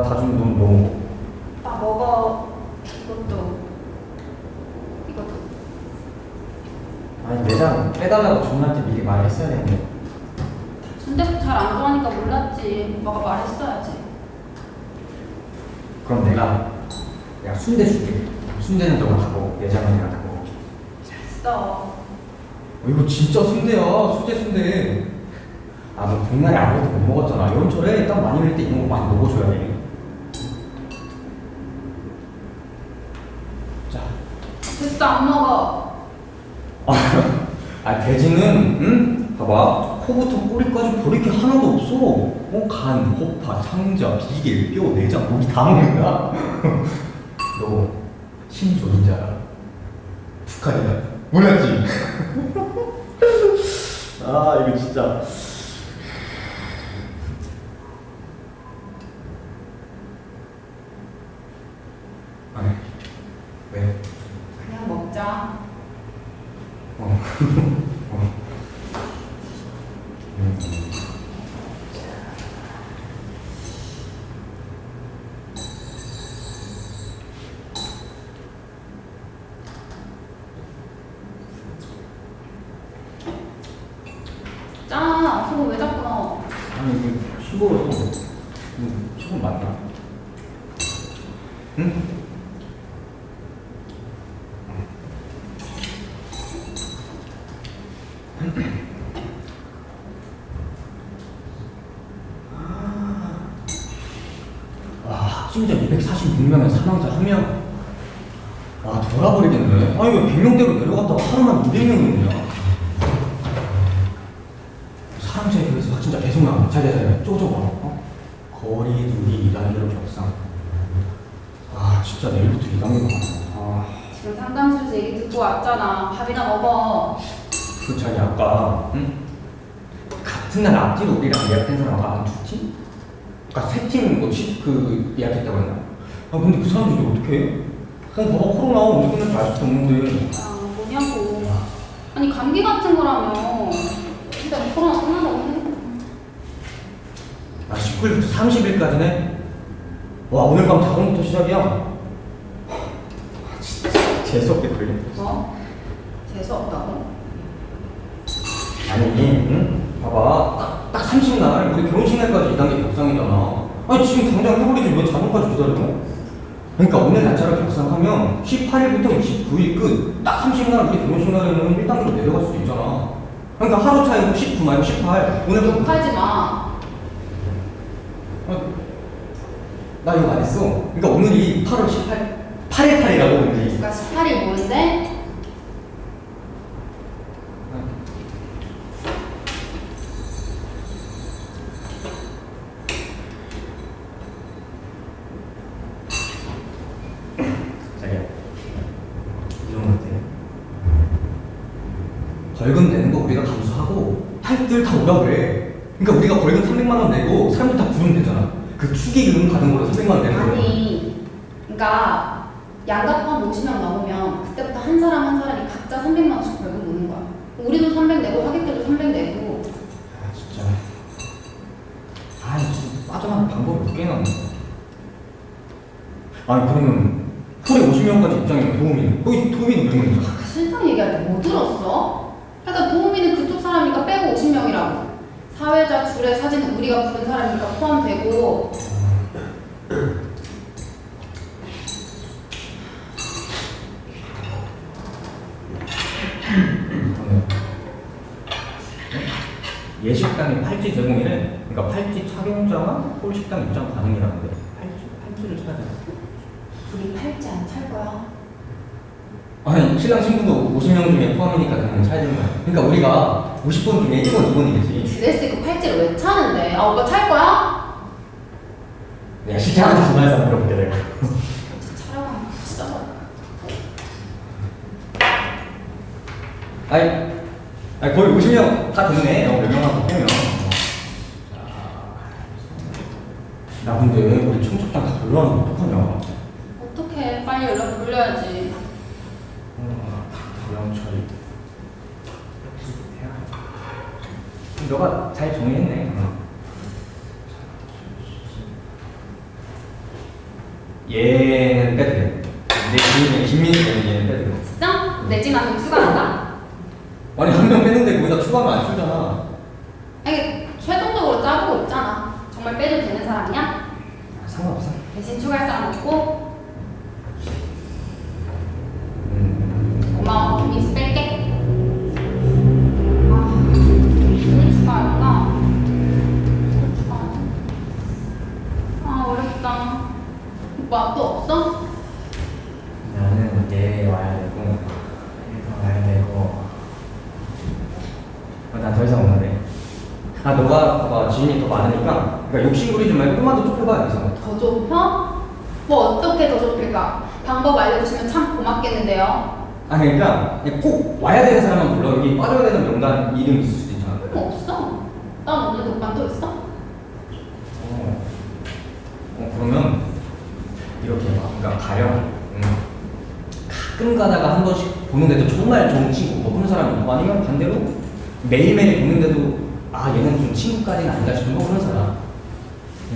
아니, 나다좀 너무 너무. 나 먹어. 이것도. 이것도. 아니, 내장 빼달라고 주문한테 미리 말했어야 했는데. 순대국 잘 안 좋아하니까 몰랐지. 오빠가 말했어야지. 그럼 내가, 내가 순대 줄게. 순대는 너가 다 먹어. 내장은 내가 다 먹어. 됐어. 어, 이거 진짜 순대야. 수제 순대. 아, 너 복날에 아무것도 못 먹었잖아. 여름철에 땀 많이 흘릴 때 이런 거 많이 먹어줘야 돼. 자. 됐어, 안 먹어. 아, 아, 돼지는, 응? 봐봐. 코부터 꼬리까지 버릴 게 하나도 없어. 어, 간, 호파, 창자, 비계, 뼈, 내장, 고기 다 먹는 거야. 너, 신조인지 알아? 북한이다. 몰랐지? 아, 이거 진짜. Thank you. 와 확진자 246명에 사망자 1명 와 돌아버리겠네 아니 왜 100명대로 내려갔다가 하루만 200명이냐 사람차에 비해서 진짜 계속 나와. 잘 잘 잘 쪼쪼 봐. 어? 거리 두기 2단계로 격상. 아 진짜 내일부터 2단계가 나와. 아, 지금 상담실에서 얘기 듣고 왔잖아. 밥이나 먹어. 그 자기 아까 응? 같은 날 앞뒤로 우리랑 예약된 사람 아까 한두 팀? 그러니까 세팀뭐그 예약했다고 했나? 아 근데 그 사람들이 어떻게 해? 어 봐봐 코로나 언제 끝날지 알 수도 없는데. 아, 뭐냐고. 아니, 감기 같은 거라며. 근데 뭐 코로나 끝나다고 해. 아 19일부터 30일까지네? 와 오늘 밤 자정부터 시작이야? 아, 진짜 재수없게 걸린다. 뭐? 재수없다고? 아니, 응? 봐봐. 딱, 딱 30날, 우리 결혼식 날까지 2단계 격상이잖아. 아니, 지금 당장 해버리지 왜 자정까지 기다려? 그러니까 오늘 날짜를 격상하면 18일부터 29일 끝. 딱 30날 우리 결혼식 날에는 1단계로 내려갈 수도 있잖아. 그러니까 하루 차이고 19 말고 18. 오늘 좀. 욕하지 마. 어, 나 이거 안 했어. 그러니까 오늘이 8월 18, 8일 8이라고 오늘이. 그러니까 18이 뭔데? 자기야 이런 거 어때? 벌금 내는 거 우리가 감수하고 오라 그래? 그러니까 우리가 벌금 300만 원 내고 사람들 다 부르면 되잖아. 그 축의금 받은 걸로 300만 원 내는 거야. 아니, 그러니까 양가 포함 50명 넘으면 그때부터 한 사람 한 사람이 각자 300만 원씩 벌금 무는 거야. 우리도 300 내고 하객들도 300 내고. 아 진짜. 아이 좀 빠져나갈 방법이 몇 개나 있는 아니 그러면 홀에 50명까지 입장이면 도우미는. 거기 도우미는 몇 아까 실장 얘기할 때 뭐 들었어? 그러니까 도우미는 그쪽 사람이니까 빼고 50명이라고. 사회자 줄에 사진은 우리가 부른 사람이니까 포함되고. 저는 예식당이 팔찌 제공이래. 그러니까 팔찌 착용자만 홀식당 입장 가능이라는데 팔찌 팔찌를 쳐야 돼. 우리 팔찌 안 찰 거야. 아니 신랑 신부도 50명 중에 포함이니까 당연히 차야 되는 거야. 그러니까 우리가 50번 중에 1번, 2번이겠지. 드레스 입고 팔찌를 왜 차는데? 아 오빠 찰 거야? 내가 실장한테 전화해서 물어볼게 내가. 진짜 차라고 진짜. 아니, 아니 거의 50명 다 됐네. 어, 몇 명만 더 빼면. 나 근데 우리 청첩장 다 돌려놨는데 어떡하냐? 어떡해 빨리 연락 돌려야지. 너가 잘 정리했네. 얘는 빼도 돼. 내 지인은 김민이 되는 얘는 빼도 돼. 진짜? 내집 안에 추가한다? 아니 한 명 뺐는데 거기다 추가하면 안 주잖아. 아니 최종적으로 짜고 있잖아. 정말 빼도 되는 사람이야? 아, 상관없어. 대신 추가할 사람 없고 오빠 또 없어? 나는 얘 와야 되고 얘가 와야 되고 어, 난더 이상 없는데 아 너가 봐봐 지인이 더 많으니까 그러니까 욕심 부리지 말고 좀만 더 좁혀봐 여기서 더 좁혀? 뭐 어떻게 더 좁힐까? 방법 알려주시면 참 고맙겠는데요. 아 그러니까 그냥 꼭 와야 되는 사람만 불러 여기 빠져야 되는 명단 이름 있을 수도 있잖아 음, 없어. 난 오늘 독반 또 있어? 어, 어 그러면 이렇게 해봐 그러니까 가령 음, 가끔 가다가 한 번씩 보는데도 정말 좋은 친구 뭐 그런 사람이 있고 아니면 반대로 매일매일 보는데도 아 얘는 좀 친구까지는 아니다 싶은 뭐 그런 사람.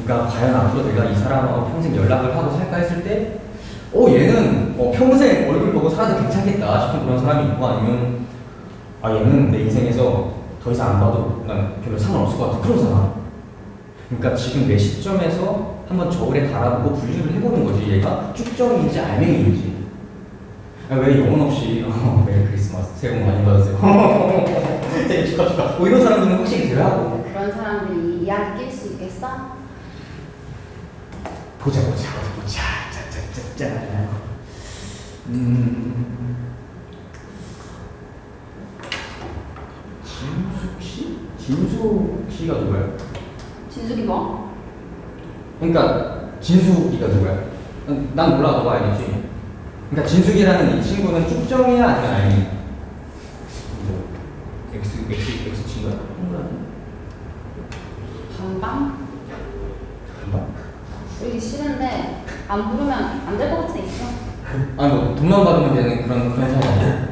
그러니까 과연 앞으로 내가 이 사람하고 평생 연락을 하고 살까 했을 때 어 얘는 어, 평생 얼굴 보고 살아도 괜찮겠다 싶은 그런 사람이 있고 아니면 아 얘는 내 인생에서 더 이상 안 봐도 난 별로 상관없을 것 같아. 그런 사람. 그러니까 지금 내 시점에서 한번 저울에 달아보고 분류를 해보는 거지. 얘가 쭉정인지 알맹이인지. 아, 왜 영혼 없이? 어, 메리 크리스마스 새해 복 많이 받으세요? 축하 축하 뭐 이런 사람들은 확실히 제외하고 그런 사람들이 이야기 낄 수 있겠어? 보자 보자 어디 보자. 짜짜짜짜 음. 진숙 씨? 진숙 씨가 누구야? 진숙이 뭐? 그러니까 진숙이가 누구야? 난- 난 몰라 너가 알겠지. 그러니까 진숙이라는 이 친구는 쭉정이야 아니면 아니야? 뭐 X X X 친구야? 반방? 부르기 싫은데 안 부르면 안 될 것 같아 있어. 아니 뭐 돈만 받으면 되는 그런 그런 사람 아니야?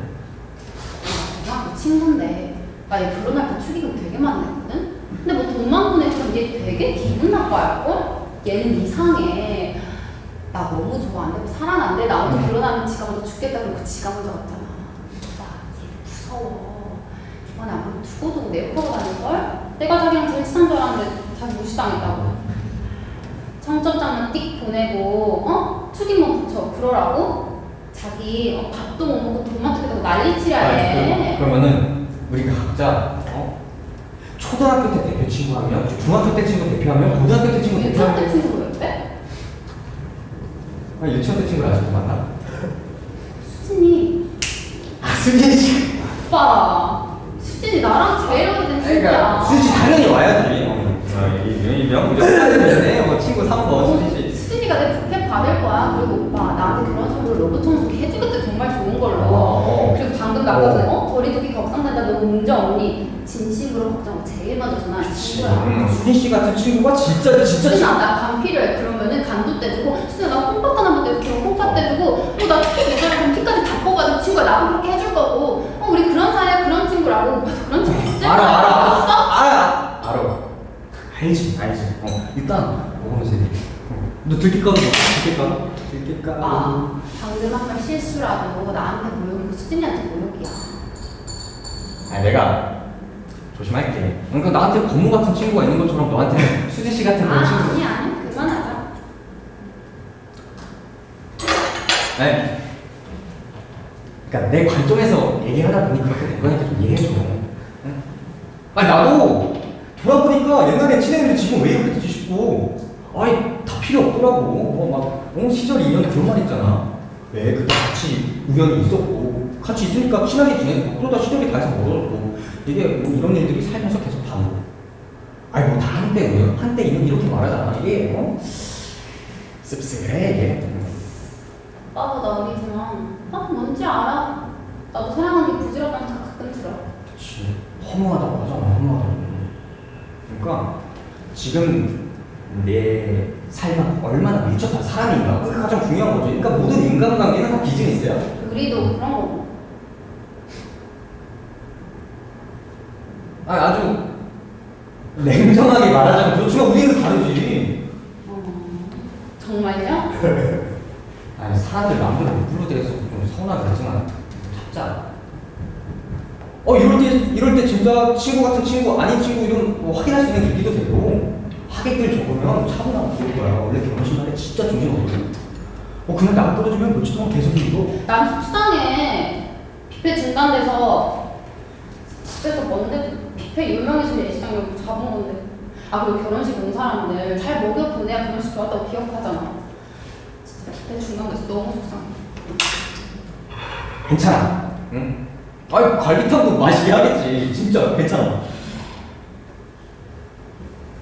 나그 친구인데 나얘 결혼할 때 축의금 되게 많이 냈거든? 근데 뭐 돈만 보내면 얘 되게 기분 나빠할걸? 얘는 이상해. 나 너무 좋아 안 되고 사랑 안 돼. 나 혼자 결혼하면 지가 먼저 죽겠다 그러고 지가 먼저 갔잖아. 나얘 무서워. 이번에 안 그러면 두고두고 내 옆으로 다닐걸? 내가 자기랑 제일 친한 줄 알았는데 자기 무시당했다고. 청첩장만 띡 보내고 어? 축의금 붙여 그러라고? 자기 어, 밥도 못 먹고 돈만 투겠다고 난리치려 해. 그, 그러면은 우리가 각자 어? 초등학교 때 대표 친구하면 중학교 때 친구 대표하면 고등학교 때 친구 유치원 때 친구를 왜 빼? 아 유치원 때 친구를 아직도 만나? 수진이 아 수진 씨. 오빠 수진이 나랑 제일 오래된 친구야 그러니까 수진 씨 당연히 와야지. 어, 이 명부장 사진이네. 뭐 친구 3번 수진 씨. 수진이가 내 부케 받을 거야 그리고 오빠 나한테 그런 식으로 로봇 청소기 해주겠대 정말 좋은 걸로 어. 그리고 방금 나거든 어? 거리두기 걱정된다 너무 문제 없니 진심으로 걱정 제일 먼저 전화하는 음, 친구야 수진 씨 같은 친구가 진짜 진짜 수진아 친- 나간 필요해 그러면은 간도 떼주고 수진아 나 콩팥 하나만 떼주고 콩팥 떼주고 어나 특히 그럼 티까지 다 뽑아줘 친구가 나도 그렇게 해줄 거고 어 우리 그런 사이야 그런 친구라고 오빠 그런 친구 있을 알아 거야. 알아 없어? 알아 알아 알지 알지. 어 일단 먹으면서 얘기해. 어. 너 들킬까 봐 들킬까? 들킬까? 아, 방금 한 말 실수라도 나한테 모욕 이고 수진이한테 모욕이야. 아 내가 조심할게. 그러니까 나한테 고모 같은 친구가 있는 것처럼 너한테 수진 씨 같은 그런 아, 친구. 아니 아니 그만하자. 네. 그러니까 내 관점에서 얘기하다 보니 그렇게 된 거니까 좀 이해해 줘. 응? 아니 나도 돌아보니까 옛날에 친했는데 지금 왜 이렇게 되지 싶고 아니 다 필요 없더라고. 뭐막 어, 시절이 인연 그런 말 있잖아. 왜 그때 같이 우연히 있었고 같이 있으니까 친하게 지내고 그러다 시절이 다 해서 멀어졌고 이게 뭐 이런 일들이 살면서 계속 반복. 아니 뭐 다 한때 우연 한때 인연 이렇게 말하잖아. 이게 어? 씁쓸해 이게. 오빠보다 어리지만 아 뭔지 알아. 나도 사랑하는 게 부질없다는 생각 가끔 들어. 그치 허무하다고 하잖아 허무하다고 그러니까 지금 내 삶은 얼마나 밀접한 사람인가 그게 가장 중요한 거지 그러니까 모든 인간관계는 다 비즈니스야 우리도 그런 거고. 아, 아주 냉정하게 말하자면 그렇지만 우리는 다르지 어, 정말요? 서운하게 하지만 잡자. 어 이럴 때 이럴 때 진짜 친구 같은 친구 아닌 친구 이런 뭐 확인할 수 있는 계기도 되고 하객들 적으면 차분하고 좋을 거야. 원래 결혼식 날에 진짜 없거든. 어 그날 나 떨어지면 며칠 동안 계속 이거 난 속상해. 뷔페 중단돼서 집에서 먼데 뷔페 유명해서 예식장 여기 잡은 건데. 아 그리고 결혼식 온 사람들 잘 먹여 보내야 결혼식 좋았다고 기억하잖아. 진짜 뷔페 중단돼서 너무 속상해. 괜찮아. 응? 아니 갈비탕도 마시게 하겠지. 진짜 괜찮아.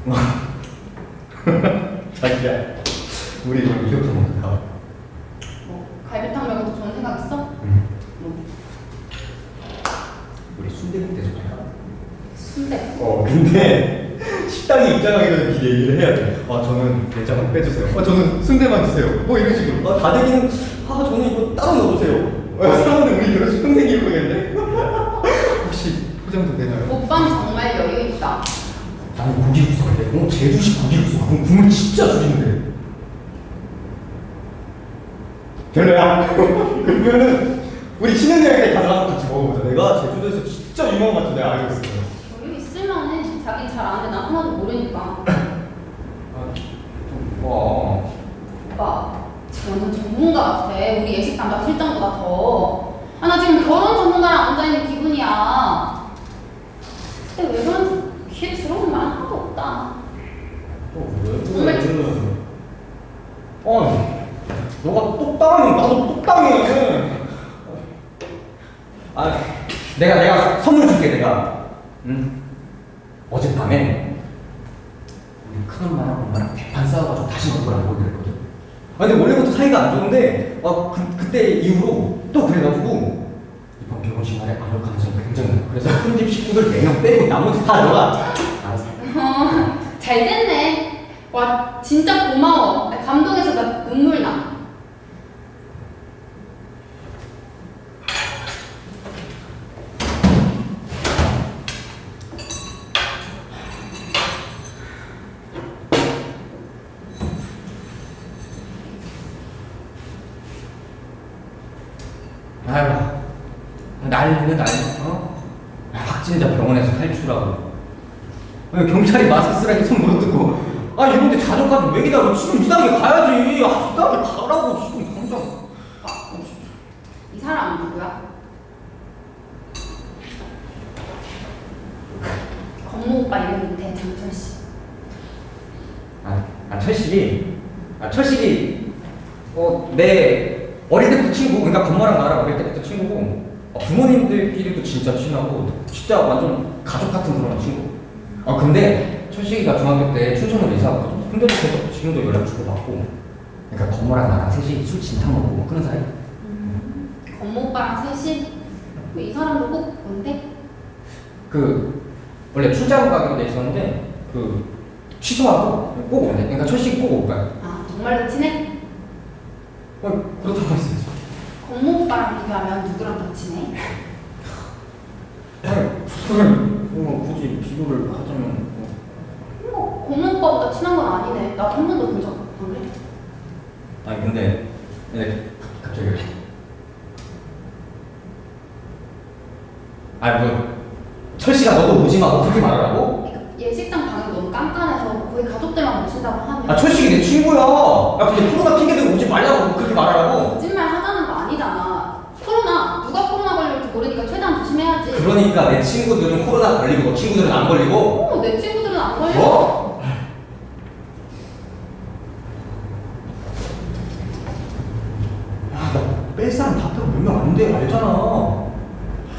자기야, 우리 이거 이렇게 먹는다. 뭐 갈비탕 말고도 좋은 생각 있어? 응. 뭐 우리 순대국 대접 할까? 순대. 어 근데 식당에 입장하기 전에 미리 얘기를 해야 돼. 아 저는 내장은 빼주세요. 아 저는 순대만 주세요. 뭐 이런 식으로. 아 다대기는 아 저는 이거 따로 넣어주세요. 아, 사람들 우리 결혼식 평생 거겠네. 혹시 포장도 되나요? 오빠는. 나는 고기 국수가 돼. 어 제주식 고기 국수. 그럼 국물 진짜 줄이는데. 별로야. 그러면은 우리 때 가서 한번 같이 먹어보자. 내가 제주도에서 진짜 유명한 맛집 내가 알고 있어. 여유 있을만해. 자긴 잘 아는데 난 하나도 모르니까. 아, 좀 와. 오빠 지금 완전 전문가 같아. 우리 예식 담당 실장보다 더. 아 나 지금 결혼 전문가랑 앉아 있는 기분이야. 근데 왜 그런지 들어오 는말 하나도 없다. 또왜 정말 어, 너가 똑당하면 나도 똑당해. 아, 내가 내가 선물 줄게 내가. 응. 어젯밤에 우리 큰 엄마랑 엄마랑 대판 싸워가지고 다시 먹으라고 그랬거든. 아 근데 원래부터 사이가 안 좋은데 아 그, 그때 이후로 또 그래가지고 이번 결혼식 날에 안올 가능성이 굉장히 높아. 그래서 큰 집 식구들 4명 빼고 나머지 다 너가. 어, 잘 됐네. 와 진짜 고마워. 나 감동해서 나 눈물 나. 이상하게 가야지. 아 이상하게 가라고 지금 당장. 아, 이 사람은 누구야? 건모 오빠 이름이 대장철 씨. 아, 아 철식이, 아 철식이, 어, 내 어릴 때부터 친구, 그러니까 건모랑 나랑 어릴 때부터 친구고, 어, 부모님들끼리도 진짜 친하고, 진짜 완전 가족 같은 그런 친구. 아 근데 철식이가 중학교 때 춘천으로 이사 왔거든. 근데 계속 지금도 연락 주고 받고, 그러니까 건모랑 나랑 셋이 술 진탕 먹고 뭐 그런 사이. 건모 오빠랑 셋이? 왜이 사람도 꼭 뭔데? 그 원래 출장 가기로 돼 있었는데 그 취소하고 꼭 오네. 그러니까 철식이 꼭올 거야. 아 정말로 친해? 어, 그렇다고 했어야지. 건모 오빠랑 비교하면 누구랑 더 친해? 아니, 무슨 뭐 굳이 비교를 하자면 오빠보다 친한 건 아니네. 나도 한 번도 본 적 안 그래? 아니 근데 네, 갑자기 아니 뭐 철씨가 너도 오지 마고 그렇게 말하라고? 예식장 방이 너무 깐깐해서 거의 가족들만 모신다고 하면 아 철식이 내 친구야. 야 근데 코로나 핑계 대고 오지 말라고 그렇게 말하라고? 거짓말 하자는 거 아니잖아. 코로나 누가 코로나 걸릴지 모르니까 최대한 조심해야지. 그러니까 내 친구들은 코로나 걸리고 너 친구들은 안 걸리고 어, 내 친구들은 안 걸려. 뭐? 야, 나뺄 사람 다 빼고 몇 명 안 돼, 알잖아.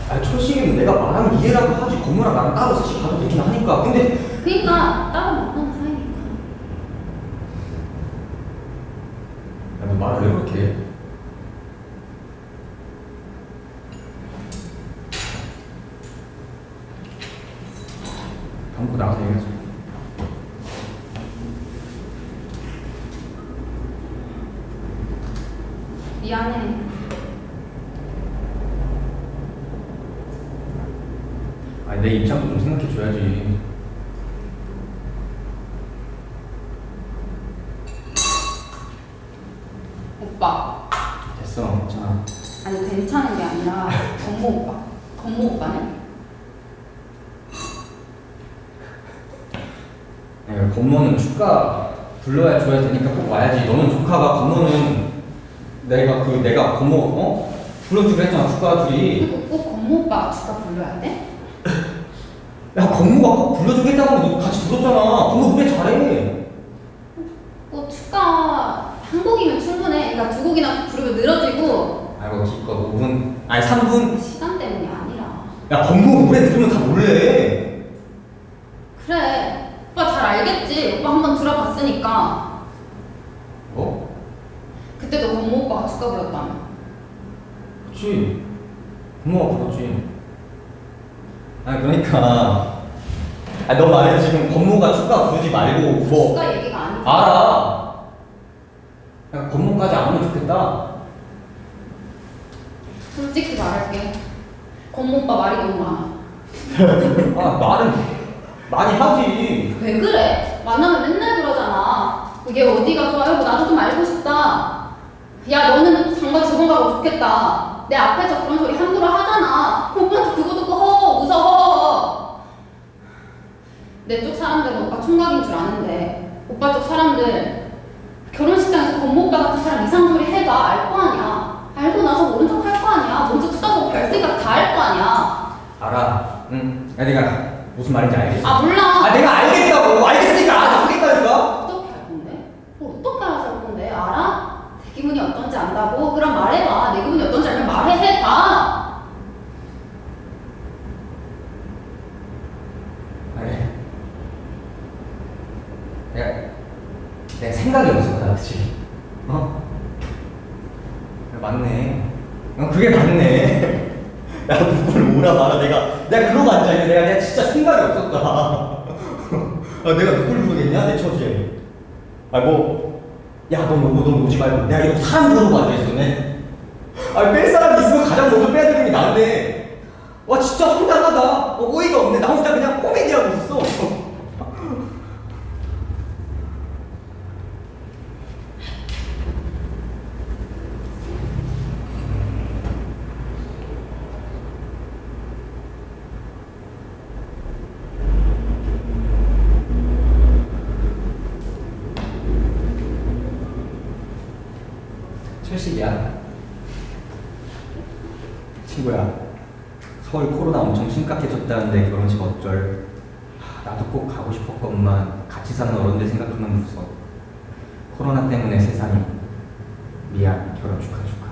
아, 철식이는 내가 말하면 이해라도 하지. 건물랑 나랑 따로 셋이 가도 되긴 하니까. 근데, 그러니까 따로 만나는 사이니까. 야, 너 말을 왜 그렇게 해? 방구 나가서 얘기하자. 미안해. 아니, 내 입장도 좀 생각해줘야지. 오빠. 됐어, 괜찮아. 아니 괜찮은 게 아니라 건모 오빠. 건모 오빠는? 네, 건모는 축가 불러야 줘야 되니까 꼭 와야지. 너는 조카가 건모는 내가 그 내가 건모 어 불러주기로 했잖아 축가 둘이. 그리고 꼭 건모 오빠가 축가 불러야 돼? 야 건모가 꼭 불러주겠다고 너 같이 들었잖아. 건모 노래 잘해. 뭐 축가 한 곡이면 충분해. 그러니까 두 곡이나 부르면 늘어지고 아이고 기껏 5분 아니 3분. 시간 때문이 아니라. 야 건모 노래 들으면 다 놀래. 그래. 오빠 잘 알겠지. 오빠 한 번 들어봤으니까. 뭐? 그때도 오빠가 축가 불렀다며. 그치. 건모가 불렀지. 아니 그러니까. 아 너 말은 지금 건모가 축가 부르지 말고 뭐. 축가 얘기가 아니지. 알아. 야, 건모까지 안 오면 좋겠다. 솔직히 말할게. 건모 오빠 말이 너무 많아. 아, 말은 많이 하지. 왜 그래? 만나면 맨날 그러잖아. 이게 어디가 좋아요? 뭐 나도 좀 알고 싶다. 야, 너는 장가 두 번 가고 좋겠다. 내 앞에서 그런 소리 함부로 하잖아. 오빠한테 그거 듣고 허, 웃어, 허. 내 쪽 사람들은 오빠 총각인 줄 아는데, 오빠 쪽 사람들 결혼식장에서 건모 오빠 같은 사람 이상 소리 해봐. 알 거 아니야. 알고 나서 모른 척 할 거 아니야. 먼저 쳐다보고 별 생각 다 할 거 아니야. 알아. 응. 야, 내가 무슨 말인지 알겠어. 아, 몰라. 아, 내가 알겠다고. 알겠으니까 알아서 하겠다니까. 어떻게 할 건데? 뭐 어떻게 알아서 할 건데? 알아? 내 기분이 어떤지 안다고? 그럼 말해봐. 내 기분이 어떤지 알면 말해 해봐. 그래. 내가 내가 생각이 없었다, 그치? 어? 그래, 맞네. 어, 그게 맞네. 야, 누굴 뭐라 말아. 내가 내가 그러고 앉아있는 내가 내가 진짜 생각이 없었다. 아, 내가 누굴 부르겠냐? 내 처지에. 아, 뭐. 야, 너, 너, 너 오지 말고. 내가 이거 사람 부르고 앉아있었네. 아, 뺄 사람이 있으면 가장 먼저 빼야 되는 게 나인데. 와, 진짜 황당하다. 어, 어이가 없네. 나 혼자 그냥 코미디 하고 있었어. 철식이야. 친구야. 서울 코로나 엄청 심각해졌다는데 결혼식 어쩔? 하, 나도 꼭 가고 싶었건만 같이 사는 어른들 생각하면 무서워. 코로나 때문에 세상이 미안 결혼 축하 축하.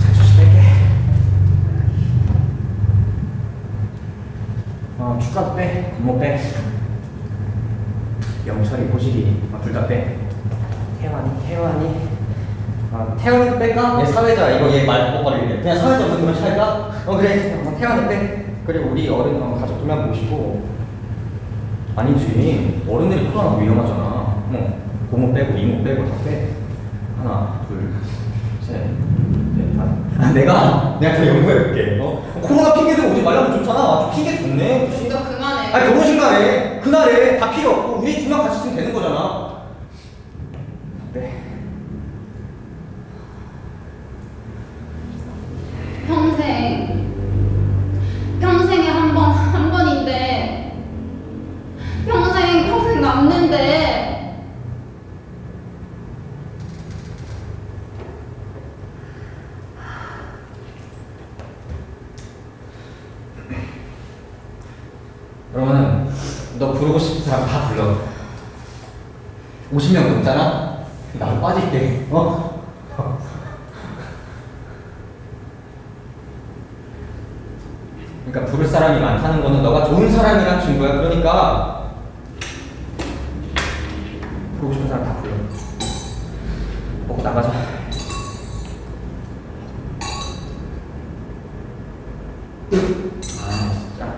잘 조심할게. 어 축가 빼, 고모 빼. 영철이, 호식이 어, 둘다 빼. 태환이, 태환이. 아, 태환이도 뺄까? 얘 사회자 이거 얘말 못거리게 그냥 사회자 부르면 할까? 어 그래 어, 태환이 빼 그리고 우리 어른 어, 가족 두명 모시고 아니지 어른들이 코로나 위험하잖아. 어 고모 빼고 이모 빼고 다빼. 하나 둘셋넷 다섯 아, 내가 내가 더 연구해볼게. 어? 코로나 핑계 대고 오지 말라면 좋잖아. 좀 핑계 좋네. 진짜 그만해. 아니 결혼식 날에 그날에 다 필요 없고 우리 두명 같이 있으면 되는 거잖아 네. 평생. 평생에 한 번, 한 번인데. 평생, 평생 남는데. 그러면은 너 부르고 싶은 사람 다 불러 50명 넘잖아? 나도 빠질게 어? 그러니까 부를 사람이 많다는 거는 너가 좋은 사람이란 증거야 그러니까 부르고 싶은 사람 다 불러 먹고 나가자 아 진짜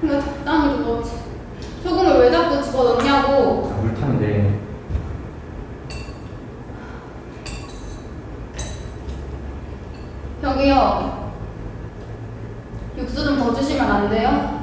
그냥 적당히 좀 넣지. 소금을 왜 자꾸 집어넣냐고. 자, 물 타면 돼. 여기요. 육수 좀 더 주시면 안 돼요?